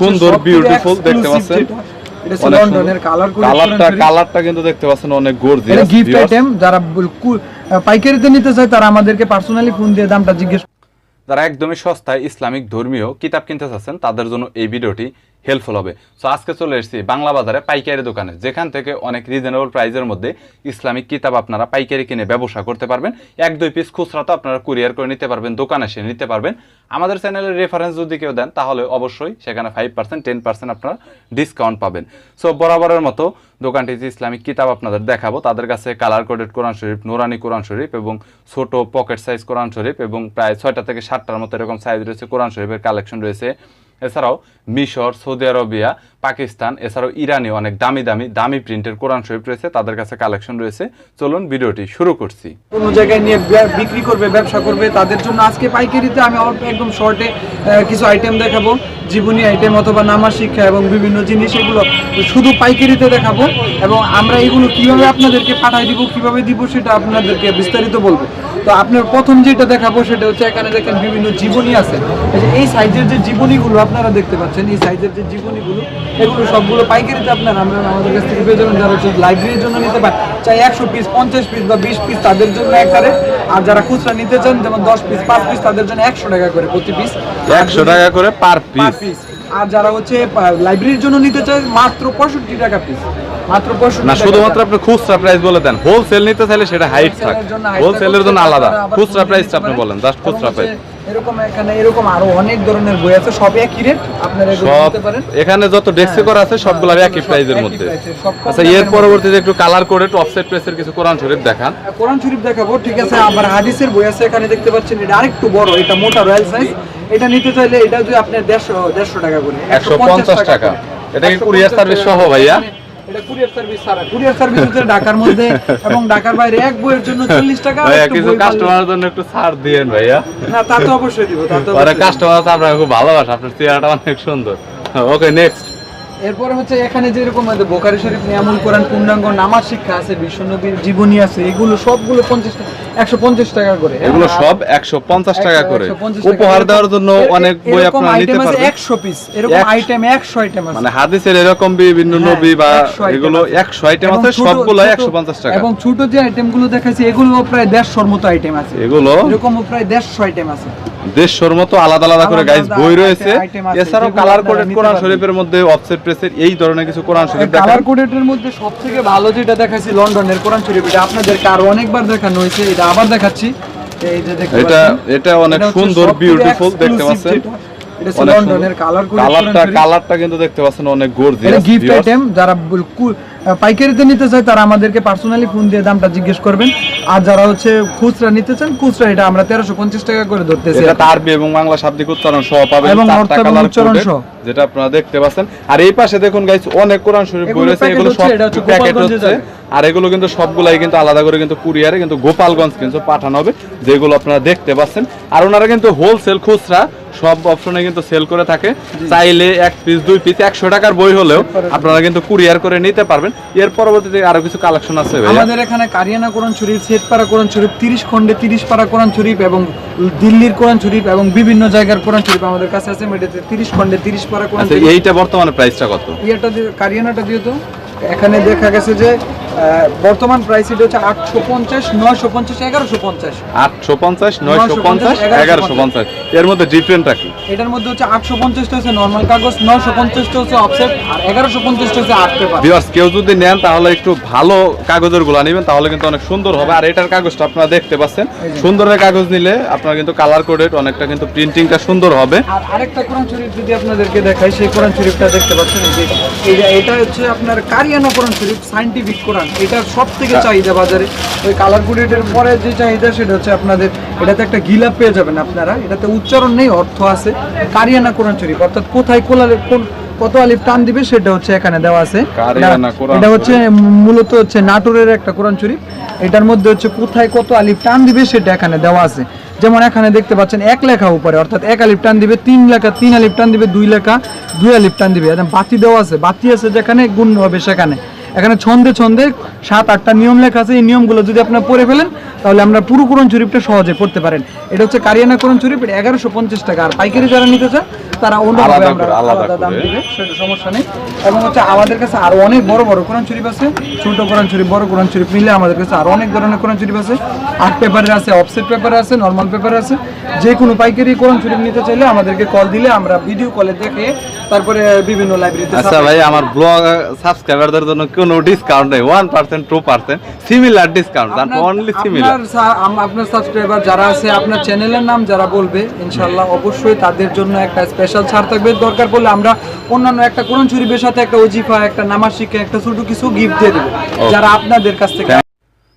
সুন্দর বিউটিফুল দেখতে পাচ্ছেন? অনেক লন্ডনের কালার কালারটা কালারটা কিন্তু দেখতে পাচ্ছেন অনেক গর্জিয়াস গিফট আইটেম যারা পাইকারিতে নিতে চায় তারা আমাদেরকে পার্সোনালি ফোন দিয়ে দামটা জিজ্ঞেস যারা একদমই সস্তায় ইসলামিক ধর্মীয় কিতাব কিনতে চাচ্ছেন তাদের জন্য এই ভিডিওটি হেল্পফুল হবে। সো আজকে চলে এসেছি বাংলা বাজারে পাইকারি দোকানে। যেখান থেকে অনেক রিজনেবল প্রাইসের মধ্যে ইসলামিক কিতাব আপনারা পাইকারি কিনে ব্যবসা করতে পারবেন। এক, দুই পিস খুচরা তো আপনারা কুরিয়ার করে নিতে পারবেন, দোকানে এসে নিতে পারবেন। আমাদের চ্যানেলের রেফারেন্স যদি কেউ দেন, তাহলে অবশ্যই সেখানে ফাইভ পার্সেন্ট টেন পার্সেন্ট আপনারা ডিসকাউন্ট পাবেন। সো বরাবরের মতো দোকানটি যে ইসলামিক কিতাব আপনাদের দেখাবো, তাদের কাছে কালার কোডেড কোরআন শরীফ, নুরানি কোরআন শরীফ এবং ছোট পকেট সাইজ কোরআন শরীফ এবং প্রায় ছয়টা থেকে সাতটার মতো এরকম সাইজ রয়েছে কোরআন শরীফের কালেকশন রয়েছে। এছাড়াও মিশর সৌদি আরবিয়া পাকিস্তান, এছাড়াও ইরানি অনেক দামি দামি দামি প্রিন্টের কোরআন শরীফ রয়েছে, তাদের কাছে কালেকশন রয়েছে। চলুন ভিডিওটি শুরু করছি। কোনো জায়গায় নিয়ে বিক্রি করবে, ব্যবসা করবে, তাদের জন্য আজকে পাইকারিতে আমি একদম শর্টে কিছু আইটেম দেখাবো। জীবনী আইটেম অথবা নামাজ শিক্ষা এবং বিভিন্ন জিনিস, এগুলো শুধু পাইকারিতে দেখাবো এবং আমরা এগুলো কীভাবে আপনাদেরকে পাঠাই দিব, কীভাবে দিব, সেটা আপনাদেরকে বিস্তারিত বলব। তো আপনার প্রথম যেটা দেখাবো, সেটা হচ্ছে এখানে দেখেন বিভিন্ন জীবনী আছে। এই সাইজের যে জীবনীগুলো আপনারা দেখতে পাচ্ছেন, এই সাইজের যে জীবনীগুলো এগুলো সবগুলো পাইকারিতে আপনারা আমরা আমাদের কাছ থেকে পেয়ে যাবেন। যারা হচ্ছে লাইব্রেরির জন্য নিতে পারেন চাই একশো পিস পঞ্চাশ পিস বা বিশ পিস তাদের জন্য একবারে। আর যারা খুচরা নিতে চান যেমন দশ পিস পাঁচ পিস তাদের জন্য একশো টাকা করে প্রতি পিস একশো টাকা করে পার পিস আর যারা হচ্ছে লাইব্রেরির জন্য নিতে চায় মাত্র পঁয়ষট্টি টাকা পিস মাত্র পঁয়ষট্টি না শুধুমাত্র আপনি খুচরা প্রাইস বলে দেন। হোলসেল নিতে চাইলে সেটা হাইট থাক। হোলসেলের জন্য আলাদা। খুচরা খুচরা প্রাইসটা আপনি বলেন জাস্ট খুচরা প্রাইস এরকম এখানে এরকম আরও অনেক ধরনের বই আছে সব একই রেট আপনারা নিতে পারেন? এখানে যত ডেস্কে করা আছে সবগুলো হ্যাঁ, একই মধ্যে। কম আচ্ছা এর পরবর্তীতে একটু কালার করে অফসেট প্রেসের কিছু কোরআন শরীফ দেখান। কোরআন শরীফ দেখাবো ঠিক আছে আবার হাদিসের বই আছে এখানে দেখতে পাচ্ছেন এটা আরেকটু বড় এটা মোটা রয়্যাল সাইজ এটা নিতে চাইলে এটা যদি আপনার দেড়শো দেড়শো টাকা করে 150 টাকা। এটা কি courier service সহ ভাইয়া? এটা কুরিয়ার সার্ভিস ছাড়া। কুরিয়ার সার্ভিস হচ্ছে ঢাকার মধ্যে এবং ঢাকার বাইরে এক বইয়ের জন্য চল্লিশ টাকা আর ভাইয়া কিছু কাস্টমারের জন্য একটু ছাড় দিয়েন ভাইয়া। না তা তো অবশ্যই দিব তা তো পরে কাস্টমার আপনার খুব ভালোবাসে আপনার চেহারাটা অনেক সুন্দর। ওকে নেক্সট এরপরে হচ্ছে এখানে যেরকম বোকারি শরীফ নিয়ামুল কোরআন পূর্ণাঙ্গ নামাজ শিক্ষা আছে বিশ্বনবীর জীবনী আছে এগুলো সবগুলো পঞ্চাশ একশো পঞ্চাশ টাকা করে। এগুলো সব একশো পঞ্চাশ টাকা করে। উপহার দেওয়ার জন্য অনেক বই আপনারা নিতে পারবেন। 100 পিস এরকম আইটেম 100 আইটেম আছে। মানে হাদিসের এরকম বিভিন্ন হ্যাঁ, নবী বা এগুলো একশো আইটেম আছে সবগুলো একশো পঞ্চাশ টাকা। এবং ছোট যে আইটেমগুলো দেখাচ্ছি এগুলো প্রায় দেড়শোর মতো আইটেম আছে। এগুলো? এরকম প্রায় দেড়শো আইটেম আছে। দেড়শোর মতো আলাদা আলাদা করে গাইজ বই রয়েছে। এছাড়াও কালার কোডেড কোরআন শরীফের মধ্যে অফসেট প্রেসের এই ধরনের কিছু কোরআন শরীফ কালার দেখান কোডেটের মধ্যে সব থেকে ভালো যেটা দেখাচ্ছি লন্ডনের কোরআন শরীফ এটা আপনাদেরকে আরও অনেকবার দেখানো হয়েছে এটা আবার দেখাচ্ছি। এই যে দেখতে এটা এটা অনেক সুন্দর বিউটিফুল দেখতে পাচ্ছেন। এটা লন্ডনের কালার কোডেড কালারটা কালারটা কিন্তু দেখতে পাচ্ছেন অনেক এটা গর্জিয়াস গিফট আইটেম যারা পাইকারিতে নিতে চায় তারা আমাদেরকে পার্সোনালি ফোন দিয়ে দামটা জিজ্ঞেস করবেন। আর যারা হচ্ছে খুচরা নিতে চান খুচরা এটা আমরা তেরোশো পঞ্চাশ টাকা করে ধরতেছি। এটা আরবি এবং বাংলা শাব্দিক উচ্চারণ সহ পাবেন এবং অর্থ এবং উচ্চারণ সহ। যেটা আপনারা দেখতে পাচ্ছেন। আর এই পাশে দেখুন গাইস অনেক কোরআন শরীফ বই রয়েছে এগুলো সব প্যাকেট হচ্ছে আর এগুলো কিন্তু সবগুলাই কিন্তু আলাদা করে কিন্তু কুরিয়ারে কিন্তু গোপালগঞ্জ কিন্তু পাঠানো হবে যেগুলো আপনারা দেখতে পাচ্ছেন। আর ওনারা কিন্তু হোলসেল খুচরা সব অপশনে কিন্তু সেল করে থাকে। চাইলে এক পিস দুই পিস একশো টাকার বই হলেও আপনারা কিন্তু কুরিয়ার করে নিতে পারবেন। এর পরবর্তীতে আরও কিছু কালেকশন আছে আমাদের এখানে কারিয়ানা কোরআন শরীফ সেটপাড়া কোরআন শরীফ তিরিশ খন্ডে তিরিশ পাড়া কোরআন শরীফ এবং দিল্লির কোরআন শরীফ এবং বিভিন্ন জায়গার কোরআন শরীফ আমাদের কাছে আছে এটাতে তিরিশ খন্ডে তিরিশ পাড়া কোরআন আচ্ছা এইটা বর্তমানে প্রাইসটা কত? ইয়েটা কারিয়ানাটা দিয়ে তো। এখানে দেখা গেছে যে বর্তমান প্রাইস এটা হচ্ছে আটশো পঞ্চাশ নয়শো পঞ্চাশ এগারোশো পঞ্চাশ। আটশো পঞ্চাশ নয়শো পঞ্চাশ 950, এগারোশো পঞ্চাশ। এর মধ্যে ডিফারেন্টটা কি? এটার মধ্যে হচ্ছে আটশো পঞ্চাশটা হচ্ছে নর্মাল কাগজ নয়শো পঞ্চাশটা হচ্ছে অফসেট আর এগারোশো পঞ্চাশটা হচ্ছে আর্ট পেপার ভিউয়ার্স কেউ যদি নেন তাহলে একটু ভালো কাগজেরগুলা নেবেন তাহলে কিন্তু অনেক সুন্দর হবে। আর এটার কাগজটা আপনারা দেখতে পাচ্ছেন। সুন্দরের কাগজ নিলে আপনার কিন্তু কালার কোডেড অনেকটা কিন্তু প্রিন্টিংটা সুন্দর হবে। আর আরেকটা কোরআন শরীফ যদি আপনাদেরকে দেখাই সেই কোরআন শরীফটা দেখতে পাচ্ছেন এই যে এটা- এটা হচ্ছে আপনার কারিয়ানা কোরআন শরীফ সাইন্টিফিক কোরআন। এটা সব থেকে। চাহিদা বাজারে? ওই কালার কোডেটের পরে যে চাহিদা সেটা হচ্ছে আপনাদের এটাতে একটা গিলাপ পেয়ে যাবেন আপনারা। এটাতে উচ্চারণ নেই অর্থ আছে। কারিয়ানা কোরআন শরীফ অর্থাৎ কোথায় কোলালে কোন কত আলিফ টান দিবে সেটা হচ্ছে এখানে দেওয়া আছে। এটা- এটা হচ্ছে মূলত হচ্ছে নাটোরের একটা কোরআন শরীফ। এটার মধ্যে হচ্ছে কোথায় কত আলিফ টান দিবে সেটা এখানে দেওয়া আছে। যেমন এখানে দেখতে পাচ্ছেন এক লেখা উপরে অর্থাৎ এক আলিফ টান দিবে তিন লেখা তিন আলিফ টান দিবে দুই লেখা দুই আলিফ টান দিবে। বাতি দেওয়া আছে বাতি আছে যেখানে গুণ হবে সেখানে। এখানে ছন্দে ছন্দে সাত, আটটা নিয়ম লেখা আছে। এই নিয়মগুলো যদি আপনার পড়ে ফেলেন, তাহলে আমরা পুরো কোরআন শরীফটা সহজে পড়তে পারেন। এটা হচ্ছে কারিয়ানা কোরআন শরীফ এগারোশো পঞ্চাশ টাকা। আর পাইকারি যারা নিতে চান তারা অন্যভাবে আলাদা আমরা করে, আলাদা আলাদা দাম দিবে সেটা সমস্যা নেই। এবং হচ্ছে আমাদের কাছে আরও অনেক বড় বড় কোরআন শরীফ আছে ছোট কোরআন শরীফ বড় কোরআন শরীফ মিলে আমাদের কাছে আরও অনেক ধরনের কোরআন শরীফ আছে। আর্ট পেপারের আছে অফসেট পেপার আছে নর্মাল পেপার আছে। যে কোনো পাইকারি কোরআন শরীফ নিতে চাইলে আমাদেরকে কল দিলে আমরা ভিডিও কলে দেখে তারপরে বিভিন্ন লাইব্রেরিতে আচ্ছা ভাই আমার ব্লগ সাবস্ক্রাইবারদের জন্য কোনো ডিসকাউন্ট নেই one percent two percent similar discount আর অনলি সিমিলার আপনার আপনার সাবস্ক্রাইবার যারা আছে আপনার চ্যানেলের নাম যারা বলবে ইনশাল্লাহ অবশ্যই তাদের জন্য একটা স্পেশাল ছাড় থাকবে। দরকার পড়লে আমরা অন্যান্য একটা কোরআন শরীফের সাথে একটা ওজিফা একটা নামাজ শিক্ষা একটা ছোট কিছু গিফট দিয়ে দেবো। যারা আপনাদের কাছ থেকে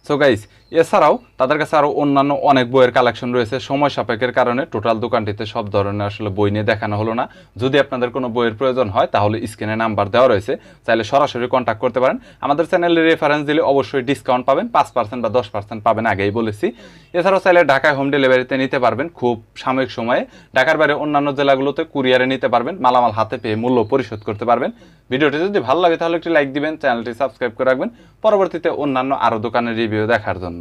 সো গাইস এছাড়াও তাদের কাছে আরও অন্যান্য অনেক বইয়ের কালেকশন রয়েছে। সময় সাপেক্ষের কারণে টোটাল দোকানটিতে সব ধরনের আসলে বই নিয়ে দেখানো হলো না। যদি আপনাদের কোনো বইয়ের প্রয়োজন হয়, তাহলে স্ক্রিনে নাম্বার দেওয়া রয়েছে। চাইলে সরাসরি কন্ট্যাক্ট করতে পারেন। আমাদের চ্যানেলে রেফারেন্স দিলে অবশ্যই ডিসকাউন্ট পাবেন, পাঁচ পার্সেন্ট বা দশ পার্সেন্ট পাবেন, আগেই বলেছি। এছাড়াও চাইলে ঢাকায় হোম ডেলিভারিতে নিতে পারবেন। খুব সাময়িক সময়ে ঢাকার বাইরে অন্যান্য জেলাগুলোতে কুরিয়ারে নিতে পারবেন। মালামাল হাতে পেয়ে মূল্য পরিশোধ করতে পারবেন। ভিডিওটি যদি ভালো লাগে, তাহলে একটি লাইক দিবেন চ্যানেলটি সাবস্ক্রাইব করে রাখবেন। পরবর্তীতে অন্যান্য আরও দোকানের রিভিউ দেখার জন্য।